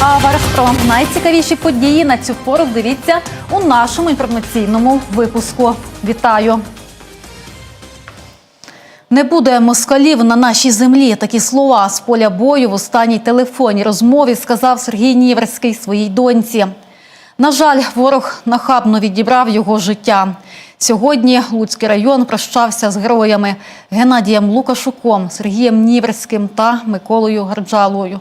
А про найцікавіші події на цю пору дивіться у нашому інформаційному випуску. Вітаю! Не буде москалів на нашій землі. Такі слова з поля бою в останній телефонній розмові сказав Сергій Ніверський своїй доньці. На жаль, ворог нахабно відібрав його життя. Сьогодні Луцький район прощався з героями Геннадієм Лукашуком, Сергієм Ніверським та Миколою Гарджалою.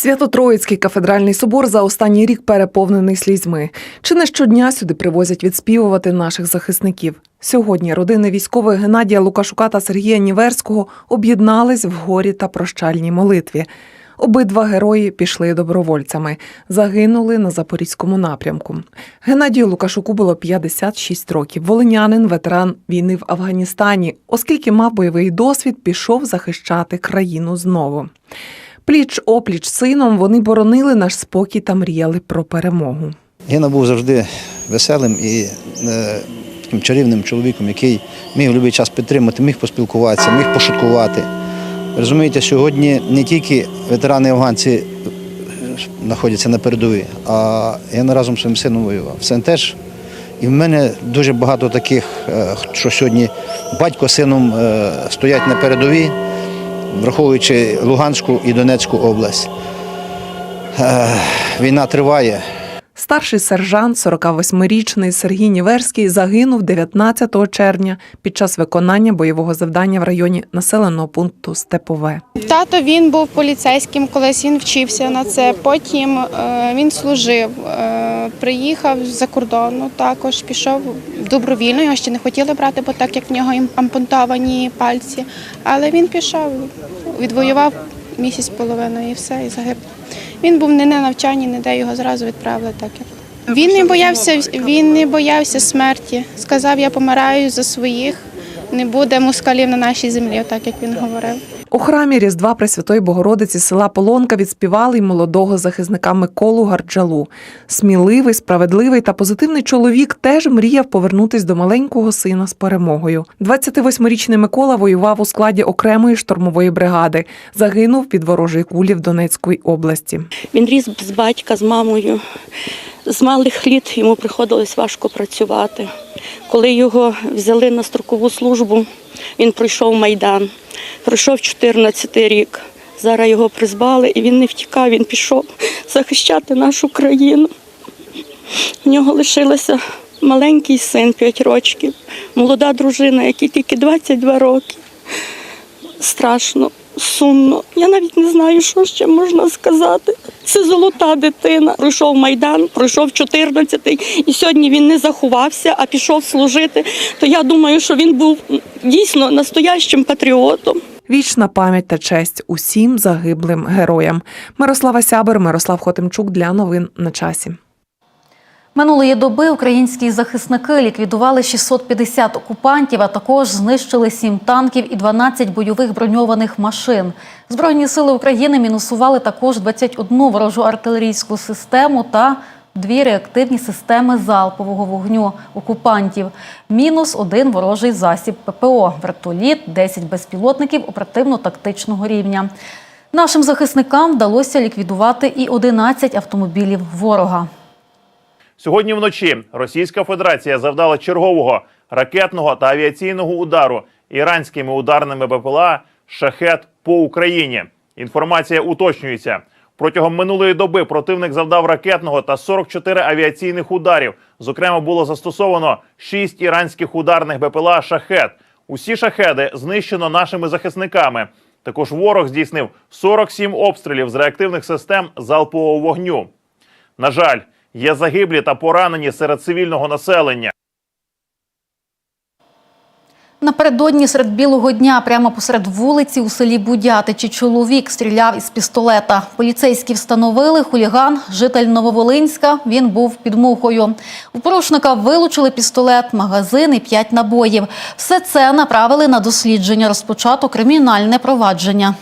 Свято-Троїцький кафедральний собор за останній рік переповнений слізьми. Чи не щодня сюди привозять відспівувати наших захисників? Сьогодні родини військових Геннадія Лукашука та Сергія Ніверського об'єднались в горі та прощальній молитві. Обидва герої пішли добровольцями, загинули на запорізькому напрямку. Геннадію Лукашуку було 56 років. Волинянин, ветеран війни в Афганістані, оскільки мав бойовий досвід, пішов захищати країну знову. Пліч опліч сином вони боронили наш спокій та мріяли про перемогу. Гена був завжди веселим і е, таким чарівним чоловіком, який міг будь-який час підтримати, міг поспілкуватися, міг пошуткувати. Розумієте, сьогодні не тільки ветерани афганці е, знаходяться на передовій, а я разом з своїм сином воював. Син теж. І в мене дуже багато таких, е, що сьогодні батько з сином стоять на передовій, враховуючи Луганську і Донецьку область. Е, Війна триває. Старший сержант, 48-річний Сергій Ніверський, загинув 19 червня під час виконання бойового завдання в районі населеного пункту Степове. Тато він був поліцейським, колись він вчився на це. Потім е, він служив, е, приїхав за кордону, також пішов добровільно. Його ще не хотіли брати, бо так як в нього ампутовані пальці. Але він пішов, відвоював місяць половиною і все, і загиб. Він був не на навчанні, ніде його зразу відправили. Так він не боявся, він не боявся смерті. Сказав, я помираю за своїх. Не буде москалів на нашій землі, так як він говорив. У храмі Різдва Пресвятої Богородиці села Полонка відспівали й молодого захисника Миколу Гарджалу. Сміливий, справедливий та позитивний чоловік теж мріяв повернутись до маленького сина з перемогою. 28-річний Микола воював у складі окремої штурмової бригади. Загинув під ворожої кулі в Донецькій області. Він ріс з батька, з мамою. З малих літ йому приходилось важко працювати. Коли його взяли на строкову службу, він пройшов Майдан, пройшов 14 рік. Зараз його призвали і він не втікав, він пішов захищати нашу країну. У нього лишилося маленький син 5 років, молода дружина, якій тільки 22 роки. Страшно, сумно. Я навіть не знаю, що ще можна сказати. Це золота дитина. Пройшов Майдан, пройшов 14-й, і сьогодні він не заховався, а пішов служити. То я думаю, що він був дійсно настоящим патріотом. Вічна пам'ять та честь усім загиблим героям. Мирослава Сябер, Мирослав Хотимчук для новин на часі. Минулої доби українські захисники ліквідували 650 окупантів, а також знищили 7 танків і 12 бойових броньованих машин. Збройні сили України мінусували також 21 ворожу артилерійську систему та дві реактивні системи залпового вогню окупантів. Мінус один ворожий засіб ППО, вертоліт, 10 безпілотників оперативно-тактичного рівня. Нашим захисникам вдалося ліквідувати і 11 автомобілів ворога. Сьогодні вночі Російська Федерація завдала чергового ракетного та авіаційного удару іранськими ударними БПЛА «Шахет» по Україні. Інформація уточнюється. Протягом минулої доби противник завдав ракетного та 44 авіаційних ударів. Зокрема, було застосовано 6 іранських ударних БПЛА «Шахет». Усі шахеди знищено нашими захисниками. Також ворог здійснив 47 обстрілів з реактивних систем залпового вогню. На жаль, є загиблі та поранені серед цивільного населення. Напередодні серед білого дня прямо посеред вулиці у селі Будятичі чоловік стріляв із пістолета. Поліцейські встановили хуліган, житель Нововолинська. Він був під мухою. У порушника вилучили пістолет, магазин і п'ять набоїв. Все це направили на дослідження. Розпочато кримінальне провадження.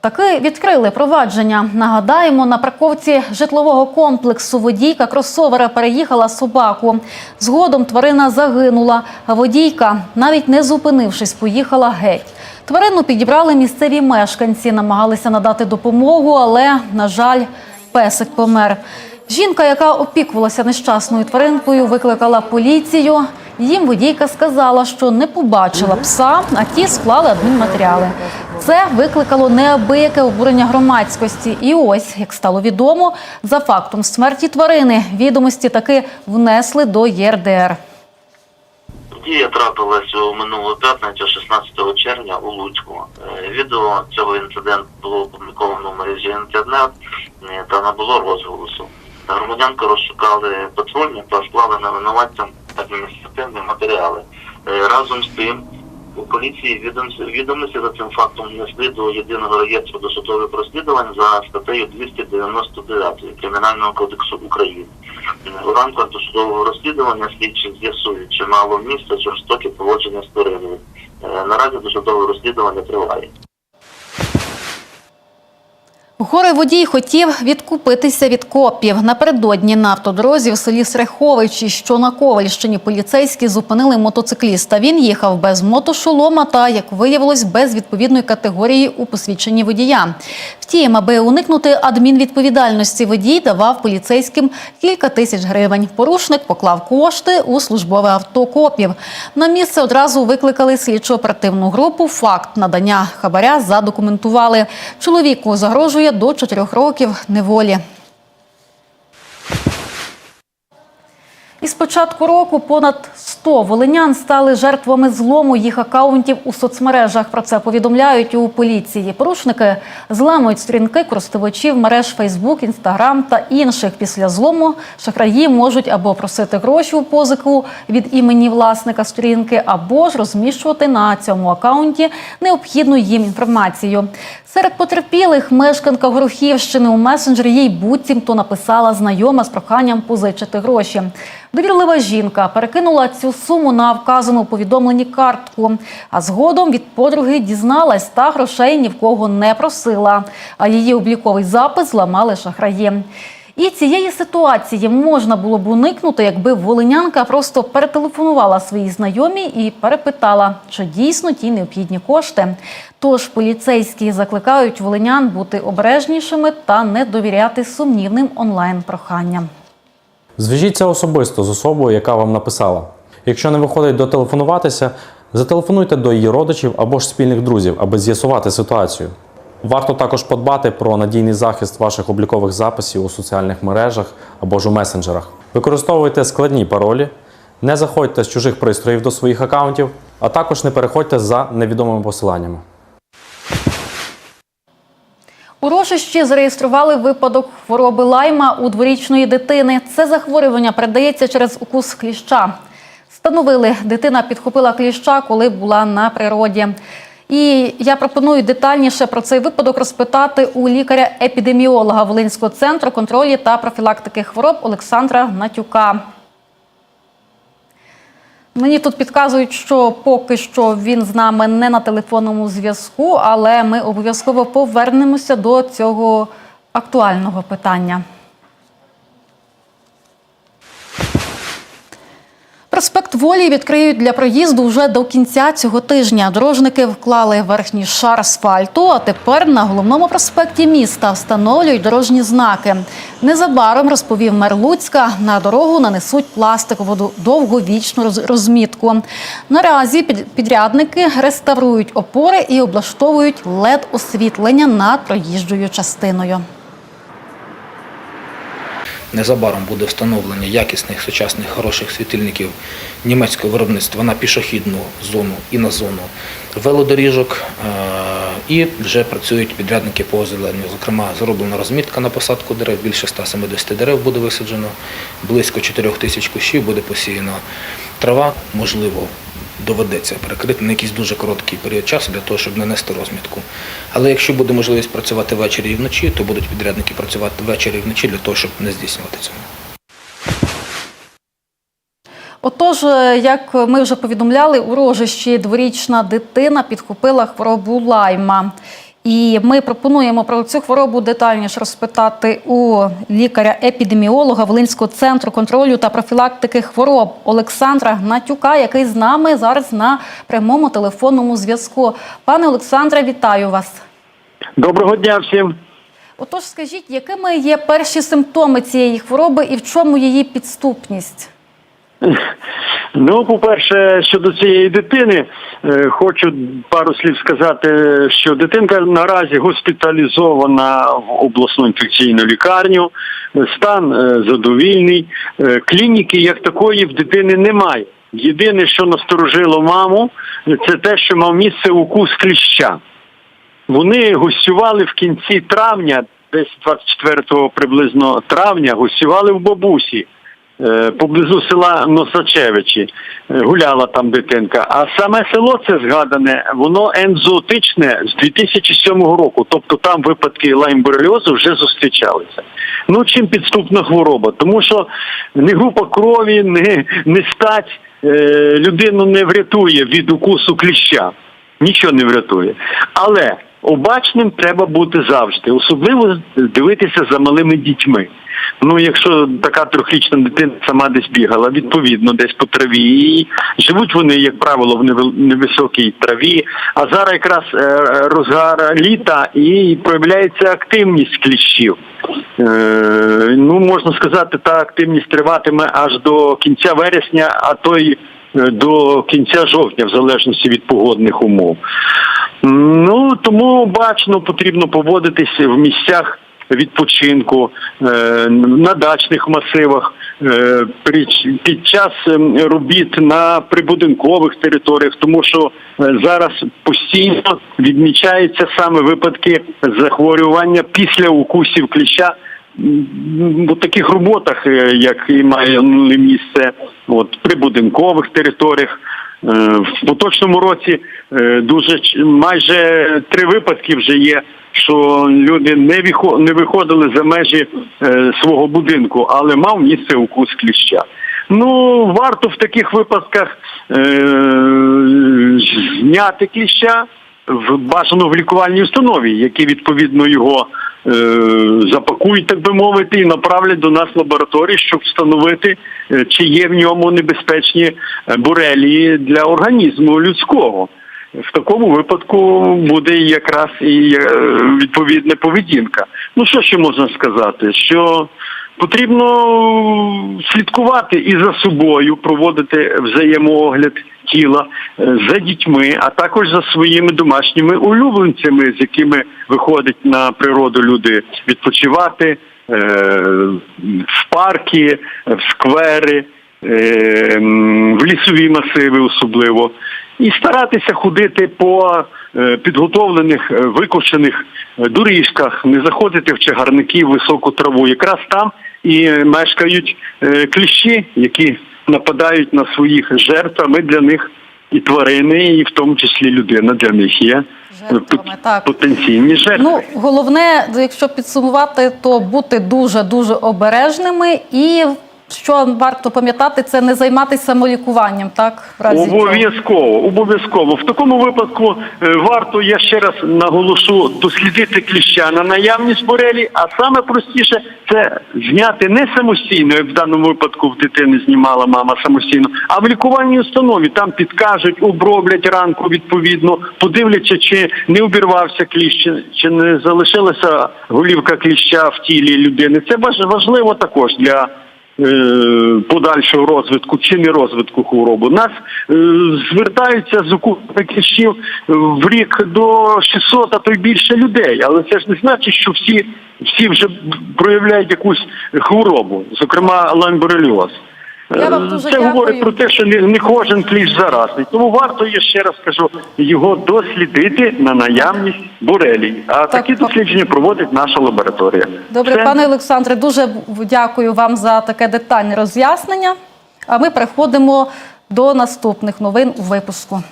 Таки відкрили провадження. Нагадаємо, на парковці житлового комплексу водійка кросовера переїхала собаку. Згодом тварина загинула, а водійка, навіть не зупинившись, поїхала геть. Тварину підібрали місцеві мешканці, намагалися надати допомогу, але, на жаль, песик помер. Жінка, яка опікувалася нещасною тваринкою, викликала поліцію. Їм водійка сказала, що не побачила пса, а ті склали адмінматеріали. Це викликало неабияке обурення громадськості. І ось, як стало відомо, за фактом смерті тварини відомості таки внесли до ЄРДР. Подія трапилась у минулу п'ятницю, 16 червня у Луцьку. Е, Відео цього інциденту було опубліковано в мережі інтернет е, та набуло розголосу. Громадянки розшукали патрульні та склали на винуватцям адміністративні матеріали. Е, Разом з тим у поліції відомості, за цим фактом внесли до єдиного реєстру досудових розслідувань за статтею 299 Кримінального кодексу України. У рамках досудового розслідування слідчі з'ясують, чи мало місця жорстоке поводження з твариною. Е, Наразі досудове розслідування триває. Горе водій хотів відкупитися від копів. Напередодні на автодорозі в селі Среховичі, що на Ковальщині, поліцейські зупинили мотоцикліста. Він їхав без мотошолома та, як виявилось, без відповідної категорії у посвідченні водія. Втім, аби уникнути адмінвідповідальності, водій давав поліцейським кілька тисяч гривень. Порушник поклав кошти у службове авто копів. На місце одразу викликали слідчо-оперативну групу. Факт надання хабаря задокументували. Чоловіку загрожує до 4 років неволі. Із початку року понад 100 волинян стали жертвами злому їх акаунтів у соцмережах. Про це повідомляють у поліції. Порушники зламують сторінки користувачів мереж Facebook, Instagram та інших. Після злому шахраї можуть або просити гроші у позику від імені власника сторінки, або ж розміщувати на цьому акаунті необхідну їм інформацію. Серед потерпілих мешканка Горохівщини у месенджері їй буцімто написала знайома з проханням позичити гроші. Довірлива жінка перекинула цю суму на вказану у повідомленні картку, а згодом від подруги дізналась та грошей ні в кого не просила. А її обліковий запис зламали шахраї. І цієї ситуації можна було б уникнути, якби волинянка просто перетелефонувала своїй знайомій і перепитала, чи дійсно ті необхідні кошти. Тож поліцейські закликають волинян бути обережнішими та не довіряти сумнівним онлайн-проханням. Зв'яжіться особисто з особою, яка вам написала. Якщо не виходить дотелефонуватися, зателефонуйте до її родичів або ж спільних друзів, аби з'ясувати ситуацію. Варто також подбати про надійний захист ваших облікових записів у соціальних мережах або ж у месенджерах. Використовуйте складні паролі, не заходьте з чужих пристроїв до своїх акаунтів, а також не переходьте за невідомими посиланнями. У Рожищі зареєстрували випадок хвороби лайма у дворічної дитини. Це захворювання передається через укус кліща. Встановили, дитина підхопила кліща, коли була на природі. І я пропоную детальніше про цей випадок розпитати у лікаря-епідеміолога Волинського центру контролю та профілактики хвороб Олександра Натюка. Мені тут підказують, що поки що він з нами не на телефонному зв'язку, але ми обов'язково повернемося до цього актуального питання. Волі відкриють для проїзду вже до кінця цього тижня. Дорожники вклали верхній шар асфальту, а тепер на головному проспекті міста встановлюють дорожні знаки. Незабаром, розповів мер Луцька, на дорогу нанесуть пластикову довговічну роз- розмітку. Наразі під- підрядники реставрують опори і облаштовують LED-освітлення над проїжджою частиною. Незабаром буде встановлення якісних сучасних хороших світильників німецького виробництва на пішохідну зону і на зону велодоріжок. Е, І вже працюють підрядники по озеленню. Зокрема, зроблена розмітка на посадку дерев, більше 170 дерев буде висаджено, близько 4 тисяч кущів буде посіяно. Трава, можливо, доведеться перекрити на якийсь дуже короткий період часу для того, щоб не нести розмітку. Але якщо буде можливість працювати ввечері і вночі, то будуть підрядники працювати ввечері і вночі для того, щоб не здійснювати цього. Отож, е, як ми вже повідомляли, у рожищі дворічна дитина підхопила хворобу лайма. І ми пропонуємо про цю хворобу детальніше розпитати у лікаря-епідеміолога Волинського центру контролю та профілактики хвороб Олександра Гнатюка, який з нами зараз на прямому телефонному зв'язку. Пане Олександре, вітаю вас. Доброго дня всім. Отож, скажіть, якими є перші симптоми цієї хвороби і в чому її підступність? Ну, по-перше, щодо цієї дитини, е, хочу пару слів сказати, що дитинка наразі госпіталізована в обласну інфекційну лікарню, стан е, задовільний, Е, клініки як такої в дитини немає. Єдине, що насторожило маму, це те, що мав місце укус кліща. Вони гостювали в кінці травня, десь 24 приблизно травня, гостювали в бабусі поблизу села Носачевичі. Е, Гуляла там дитинка. А саме село це згадане, воно ензоотичне з 2007 року. Тобто там випадки лаймборельозу вже зустрічалися. Ну чим підступна хвороба? Тому що не група крові, не, не стать е, людину не врятує від укусу кліща нічого не врятує. Але обачним треба бути завжди, особливо дивитися за малими дітьми. Ну, якщо така трьохрічна дитина сама десь бігала, відповідно, десь по траві, і живуть вони, як правило, в невисокій траві. А зараз якраз е, розгар літа і проявляється активність кліщів. Е, ну, можна сказати, та активність триватиме аж до кінця вересня, а то й е, до кінця жовтня, в залежності від погодних умов. Ну тому бачно потрібно поводитися в місцях відпочинку, е, на дачних масивах, е, під час ем, робіт на прибудинкових територіях, тому що е, зараз постійно відмічаються саме випадки захворювання після укусів кліща в таких роботах, як і має місце от, при будинкових територіях. Е, В поточному році е, дуже майже три випадки вже є, що люди не не виходили за межі е, свого будинку, але мав місце укус кліща. Ну, варто в таких випадках зняти кліща в бажано в лікувальній установі, які відповідно його запакують, так би мовити, і направлять до нас лабораторії, щоб встановити, е, чи є в ньому небезпечні е, бурелії для організму людського. В такому випадку буде якраз і е, відповідна поведінка. Ну що ще можна сказати? Що потрібно слідкувати і за собою, проводити взаємоогляд тіла е, за дітьми, а також за своїми домашніми улюбленцями, з якими виходять на природу люди відпочивати е, в парки, в сквери, е, в лісові масиви особливо. І старатися ходити по підготовлених, викошених доріжках, не заходити в чагарники, в високу траву. Якраз там і мешкають е, кліщі, які нападають на своїх жертв. А ми для них і тварини, і в тому числі людина для них є е, Жертвами, так. потенційні жертви. Ну, головне, якщо підсумувати, то бути дуже дуже обережними і що варто пам'ятати, це не займатися самолікуванням, так? Обов'язково, обов'язково. В такому випадку е, варто, я ще раз наголошу, дослідити кліща на наявність борелі, а саме простіше це зняти не самостійно, як в даному випадку в дитини знімала мама самостійно, а в лікувальній установі там підкажуть, оброблять ранку відповідно, подивляться, чи не обірвався кліщ, чи- не залишилася голівка кліща в тілі людини. Це важ- важливо також для подальшого розвитку чи не розвитку хвороби. Нас е, звертаються з окупних в рік до 600, а то й більше людей. Але це ж не значить, що всі, всі вже проявляють якусь хворобу, зокрема лаймборельоз. Я вам дуже Це говорить про те, що не, не кожен кліщ заразний. Тому варто, я ще раз кажу, його дослідити на наявність борелій. А такі дослідження проводить наша лабораторія. Добре, Все. пане Олександре, дуже дякую вам за таке детальне роз'яснення. А ми переходимо до наступних новин у випуску.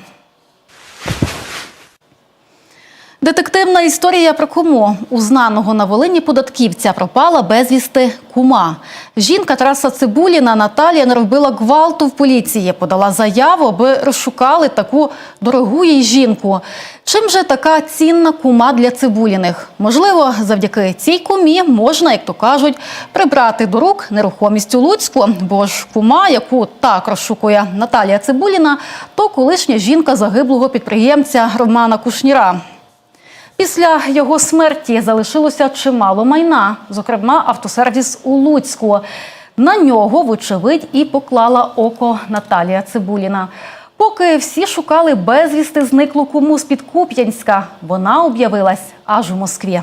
Детективна історія про куму. У знаного на Волині податківця пропала безвісти кума. Жінка Тараса Цибуліна Наталія наробила гвалту в поліції, подала заяву, аби розшукали таку дорогу їй жінку. Чим же така цінна кума для Цибуліних? Можливо, завдяки цій кумі можна, як то кажуть, прибрати до рук нерухомість у Луцьку, бо ж кума, яку так розшукує Наталія Цибуліна, то колишня жінка загиблого підприємця Романа Кушніра. Після його смерті залишилося чимало майна, зокрема автосервіс у Луцьку. На нього, вочевидь, і поклала око Наталія Цибуліна. Поки всі шукали безвісти зниклу кому з-під Куп'янська, вона об'явилась аж у Москві.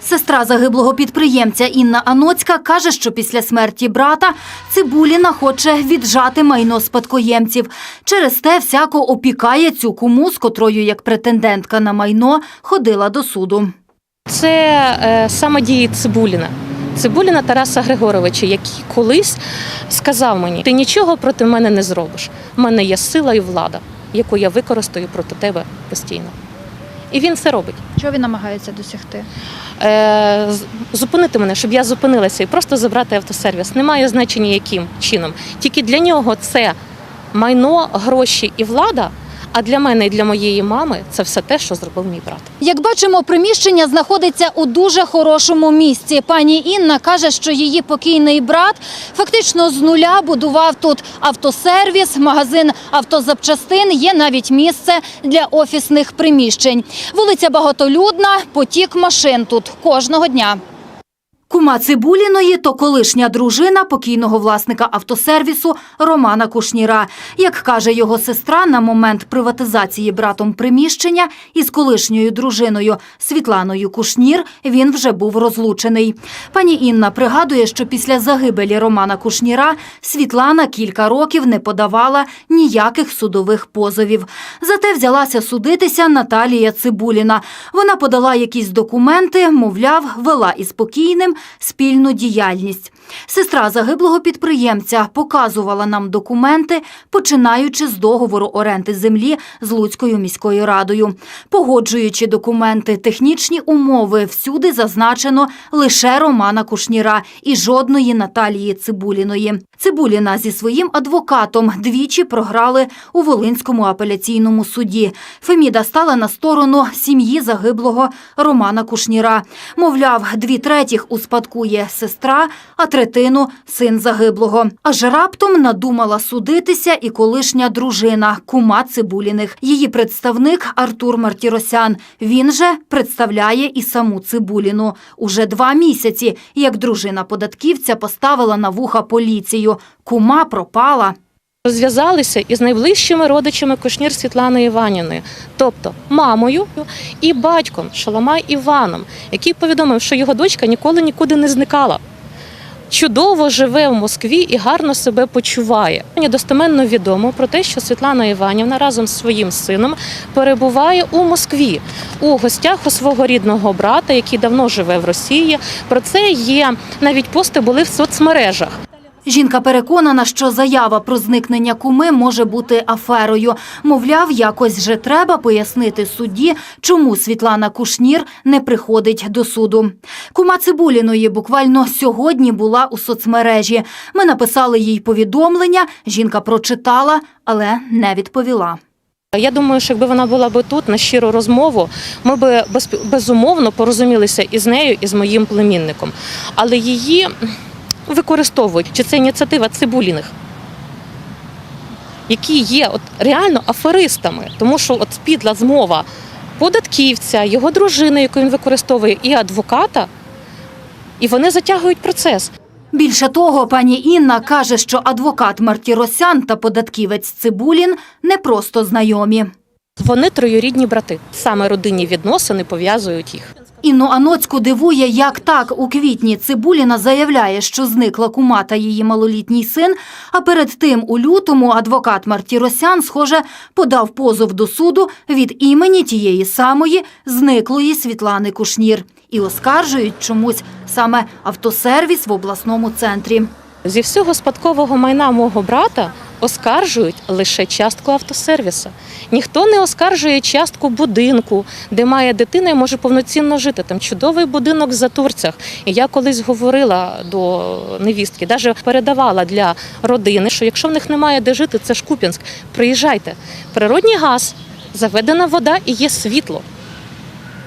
Сестра загиблого підприємця Інна Аноцька каже, що після смерті брата Цибуліна хоче віджати майно спадкоємців. Через те всяко опікає цю куму, з котрою як претендентка на майно ходила до суду. Це е, саме дії Цибуліна. Цибуліна Тараса Григоровича, який колись сказав мені: ти нічого проти мене не зробиш. У мене є сила і влада, яку я використаю проти тебе постійно. І він це робить. Що він намагається досягти? Е, зупинити мене, щоб я зупинилася і просто забрати автосервіс. Немає значення, яким чином. Тільки для нього це майно, гроші і влада. А для мене і для моєї мами це все те, що зробив мій брат. Як бачимо, приміщення знаходиться у дуже хорошому місці. Пані Інна каже, що її покійний брат фактично з нуля будував тут автосервіс, магазин автозапчастин. Є навіть місце для офісних приміщень. Вулиця багатолюдна, потік машин тут кожного дня. Кума Цибуліної то колишня дружина покійного власника автосервісу Романа Кушніра. Як каже його сестра, на момент приватизації братом приміщення із колишньою дружиною Світланою Кушнір він вже був розлучений. Пані Інна пригадує, що після загибелі Романа Кушніра Світлана кілька років не подавала ніяких судових позовів. Зате взялася судитися Наталія Цибуліна. Вона подала якісь документи, мовляв, вела із покійним спільну діяльність. Сестра загиблого підприємця показувала нам документи, починаючи з договору оренди землі з Луцькою міською радою. Погоджуючи документи, технічні умови всюди зазначено лише Романа Кушніра і жодної Наталії Цибуліної. Цибуліна зі своїм адвокатом двічі програли у Волинському апеляційному суді. Феміда стала на сторону сім'ї загиблого Романа Кушніра. Мовляв, дві третіх успадкує сестра, а третину син загиблого. Аж раптом надумала судитися і колишня дружина кума Цибуліних. Її представник Артур Мартіросян. Він же представляє і саму Цибуліну. Уже два місяці, як дружина податківця поставила на вуха поліцію. Кума пропала. Зв'язалися із найближчими родичами Кушнір Світланою Іванівною, тобто мамою і батьком Шаламай Іваном, який повідомив, що його дочка ніколи нікуди не зникала. Чудово живе в Москві і гарно себе почуває. Мені достеменно відомо про те, що Світлана Іванівна разом з своїм сином перебуває у Москві у гостях у свого рідного брата, який давно живе в Росії. Про це є навіть пости були в соцмережах. Жінка переконана, що заява про зникнення куми може бути аферою. Мовляв, якось же треба пояснити судді, чому Світлана Кушнір не приходить до суду. Кума Цибуліної буквально сьогодні була у соцмережі. Ми написали їй повідомлення, жінка прочитала, але не відповіла. Я думаю, що якби вона була би тут на щиру розмову, ми без- безумовно порозумілися із нею і з моїм племінником. Але її використовують, чи це ініціатива цибуліних, які є от реально аферистами, тому що от підла змова податківця, його дружини, яку він використовує, і адвоката, і вони затягують процес. Більше того, пані Інна каже, що адвокат Мартіросян та податківець Цибулін не просто знайомі. Вони троюрідні брати. Саме родинні відносини пов'язують їх. Інну Аноцьку дивує, як так у квітні Цибуліна заявляє, що зникла кума та її малолітній син, а перед тим у лютому адвокат Мартіросян, схоже, подав позов до суду від імені тієї самої зниклої Світлани Кушнір. І оскаржують чомусь саме автосервіс в обласному центрі. Зі всього спадкового майна мого брата оскаржують лише частку автосервіса. Ніхто не оскаржує частку будинку, де має дитина і може повноцінно жити. Там чудовий будинок за Турцях. І я колись говорила до невістки, навіть передавала для родини, що якщо в них немає де жити, це ж Куп'янськ. Приїжджайте. Природній газ, заведена вода і є світло.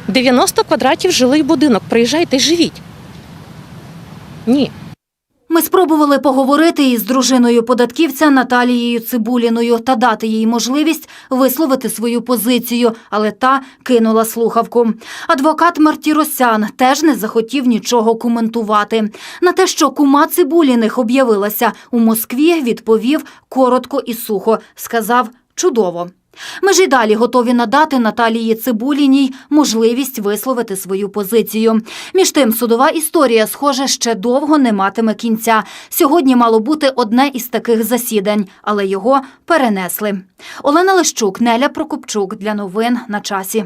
90 квадратів жилий будинок. Приїжджайте, живіть. Ні. Ми спробували поговорити із дружиною податківця Наталією Цибуліною та дати їй можливість висловити свою позицію, але та кинула слухавку. Адвокат Мартіросян теж не захотів нічого коментувати. На те, що кума Цибуліних об'явилася у Москві, відповів коротко і сухо. Сказав чудово. Ми ж і далі готові надати Наталії Цибуліній можливість висловити свою позицію. Між тим, судова історія, схоже, ще довго не матиме кінця. Сьогодні мало бути одне із таких засідань, але його перенесли. Олена Лещук, Неля Прокопчук для новин на часі.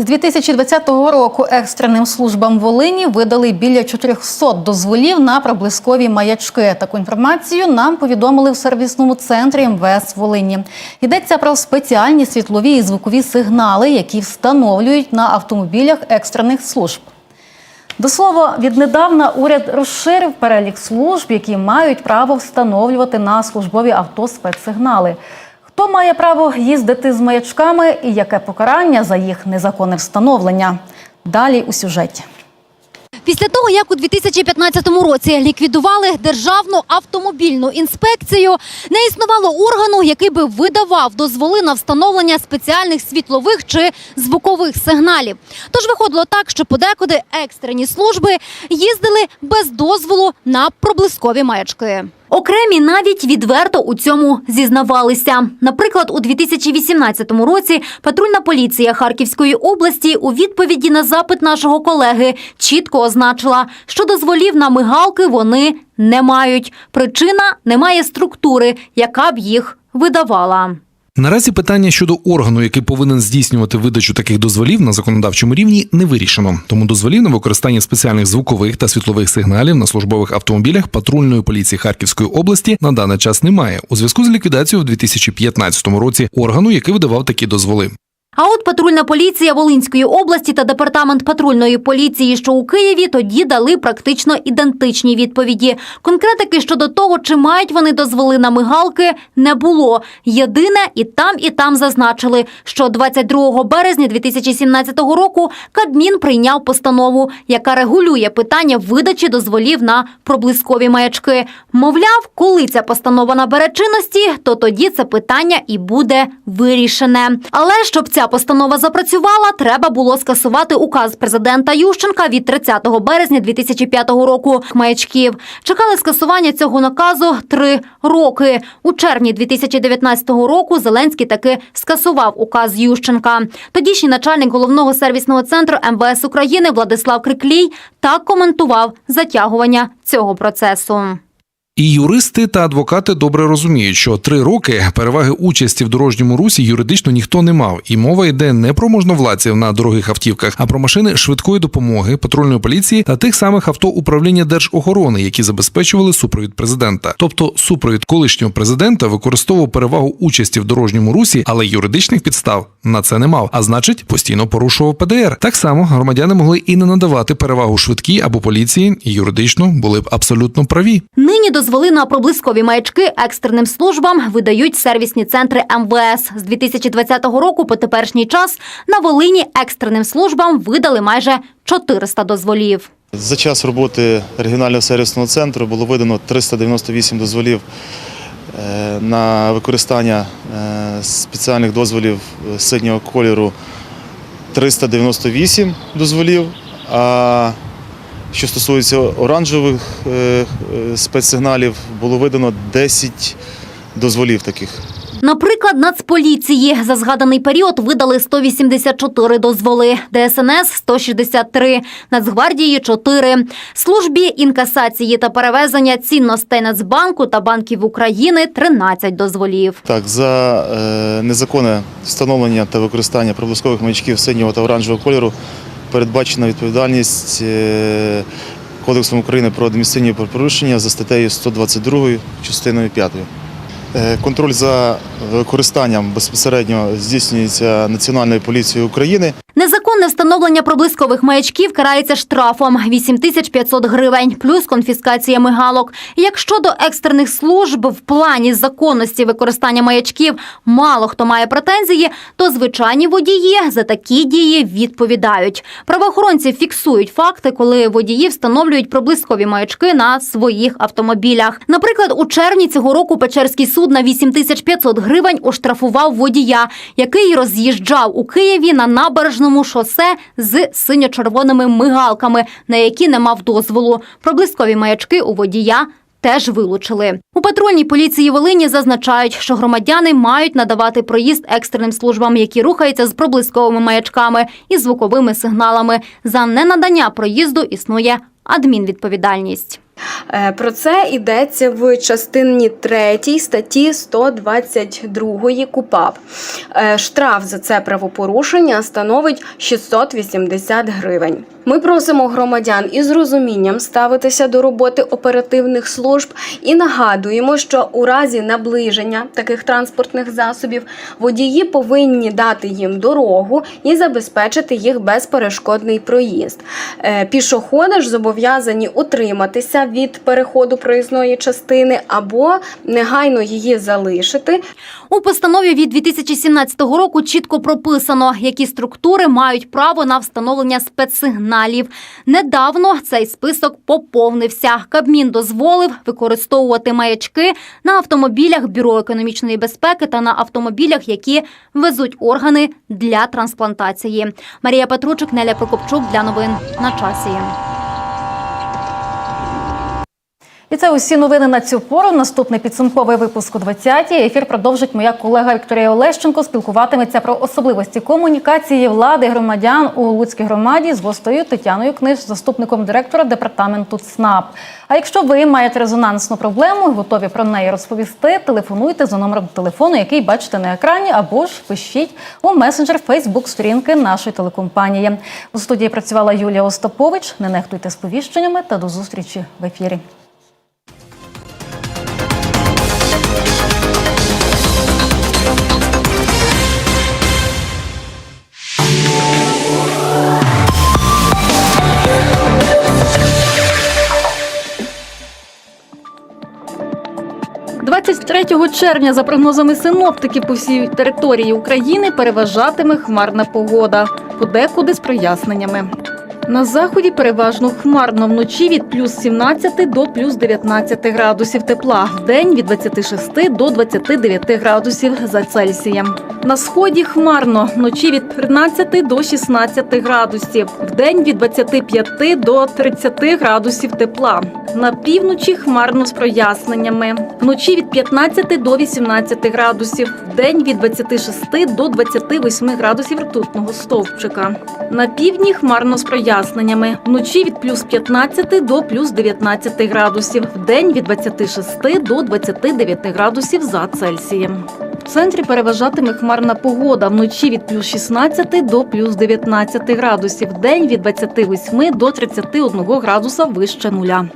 З 2020 року екстреним службам Волині видали біля 400 дозволів на проблискові маячки. Таку інформацію нам повідомили в сервісному центрі МВС Волині. Йдеться про спеціальні світлові і звукові сигнали, які встановлюють на автомобілях екстрених служб. До слова, віднедавна уряд розширив перелік служб, які мають право встановлювати на службові авто спецсигнали. Хто має право їздити з маячками і яке покарання за їх незаконне встановлення? Далі у сюжеті. Після того, як у 2015 році ліквідували Державну автомобільну інспекцію, не існувало органу, який би видавав дозволи на встановлення спеціальних світлових чи звукових сигналів. Тож виходило так, що подекуди екстрені служби їздили без дозволу на проблискові маячки. Окремі навіть відверто у цьому зізнавалися. Наприклад, у 2018 році патрульна поліція Харківської області у відповіді на запит нашого колеги чітко означила, що дозволів на мигалки вони не мають. Причина немає структури, яка б їх видавала. Наразі питання щодо органу, який повинен здійснювати видачу таких дозволів на законодавчому рівні, не вирішено. Тому дозволів на використання спеціальних звукових та світлових сигналів на службових автомобілях патрульної поліції Харківської області на даний час немає у зв'язку з ліквідацією в 2015 році органу, який видавав такі дозволи. А от патрульна поліція Волинської області та департамент патрульної поліції, що у Києві, тоді дали практично ідентичні відповіді. Конкретики щодо того, чи мають вони дозволи на мигалки, не було. Єдине, і там, і там зазначили, що 22 березня 2017 року Кабмін прийняв постанову, яка регулює питання видачі дозволів на проблискові маячки. Мовляв, коли ця постанова набере чинності, то тоді це питання і буде вирішене. Але щоб ця постанова запрацювала, треба було скасувати указ президента Ющенка від 30 березня 2005 року. Маячків чекали скасування цього наказу три роки. У червні 2019 року Зеленський таки скасував указ Ющенка. Тодішній начальник головного сервісного центру МВС України Владислав Криклій так коментував затягування цього процесу. І юристи та адвокати добре розуміють, що три роки переваги участі в дорожньому русі юридично ніхто не мав, і мова йде не про можновладців на дорогих автівках, а про машини швидкої допомоги, патрульної поліції та тих самих авто управління держохорони, які забезпечували супровід президента. Тобто супровід колишнього президента використовував перевагу участі в дорожньому русі, але юридичних підстав на це не мав, а значить постійно порушував ПДР. Так само громадяни могли і не надавати перевагу швидкій або поліції, і юридично були б абсолютно праві. Нині дозволи на проблискові маячки екстреним службам видають сервісні центри МВС. З 2020 року по теперішній час на Волині екстреним службам видали майже 400 дозволів. За час роботи регіонального сервісного центру було видано 398 дозволів е, на використання е, спеціальних дозволів е, синього кольору 398 дозволів. А що стосується оранжевих е, е, спецсигналів, було видано 10 дозволів таких. Наприклад, Нацполіції за згаданий період видали 184 дозволи, ДСНС – 163, Нацгвардії – 4, службі інкасації та перевезення цінностей Нацбанку та банків України – 13 дозволів. Так, за е, незаконне встановлення та використання проблискових маячків синього та оранжевого кольору передбачена відповідальність е, Кодексом України про адміністративні порушення за статтею 122 частиною 5. Е, Контроль за використанням безпосередньо здійснюється Національною поліцією України. Незаконне встановлення проблискових маячків карається штрафом 8500 гривень, плюс конфіскація мигалок. Якщо до екстрених служб в плані законності використання маячків мало хто має претензії, то звичайні водії за такі дії відповідають. Правоохоронці фіксують факти, коли водії встановлюють проблискові маячки на своїх автомобілях. Наприклад, у червні цього року Печерський суд на 8500 гривень оштрафував водія, який роз'їжджав у Києві на набережному шосе з синьо-червоними мигалками, на які не мав дозволу. Проблискові маячки у водія. Теж вилучили у патрульній поліції Волині. Зазначають, що громадяни мають надавати проїзд екстреним службам, які рухаються з проблисковими маячками і звуковими сигналами. За ненадання проїзду існує адмінвідповідальність. Е, Про це йдеться в частині 3 статті 122 КУПАП. Е, Штраф за це правопорушення становить 680 гривень. Ми просимо громадян із розумінням ставитися до роботи оперативних служб і нагадуємо, що у разі наближення таких транспортних засобів водії повинні дати їм дорогу і забезпечити їх безперешкодний проїзд. Е, Пішоходи ж зобов'язані утриматися від переходу проїзної частини або негайно її залишити. У постанові від 2017 року чітко прописано, які структури мають право на встановлення спецсигналів. Недавно цей список поповнився. Кабмін дозволив використовувати маячки на автомобілях Бюро економічної безпеки та на автомобілях, які везуть органи для трансплантації. Марія Петручик, Неля Прокопчук для новин на часі. І це усі новини на цю пору. Наступний підсумковий випуск о 20-й. Ефір продовжить моя колега Вікторія Олещенко. Спілкуватиметься про особливості комунікації влади громадян у Луцькій громаді з гостею Тетяною Книж, заступником директора департаменту ЦНАП. А якщо ви маєте резонансну проблему, готові про неї розповісти, телефонуйте за номером телефону, який бачите на екрані, або ж пишіть у месенджер Фейсбук сторінки нашої телекомпанії. У студії працювала Юлія Остапович. Не нехтуйте сповіщеннями та до зустрічі в ефірі. – 23 червня, за прогнозами синоптиків по всій території України, переважатиме хмарна погода, подекуди з проясненнями. На заході переважно хмарно вночі від плюс 17 до плюс 19 градусів тепла, вдень від 26 до 29 градусів за Цельсієм. На сході хмарно вночі від 13 до 16 градусів, вдень від 25 до 30 градусів тепла. На півночі хмарно з проясненнями. Вночі від 15 до 18 градусів, вдень від 26 до 28 градусів ртутного стовпчика. На півдні хмарно з проясненнями. Вночі від плюс 15 до плюс 19 градусів, вдень від 26 до 29 градусів за Цельсієм. В центрі переважатиме хмарна погода. Вночі від плюс 16 до плюс 19 градусів, вдень від 28 до 31 градуса вище нуля.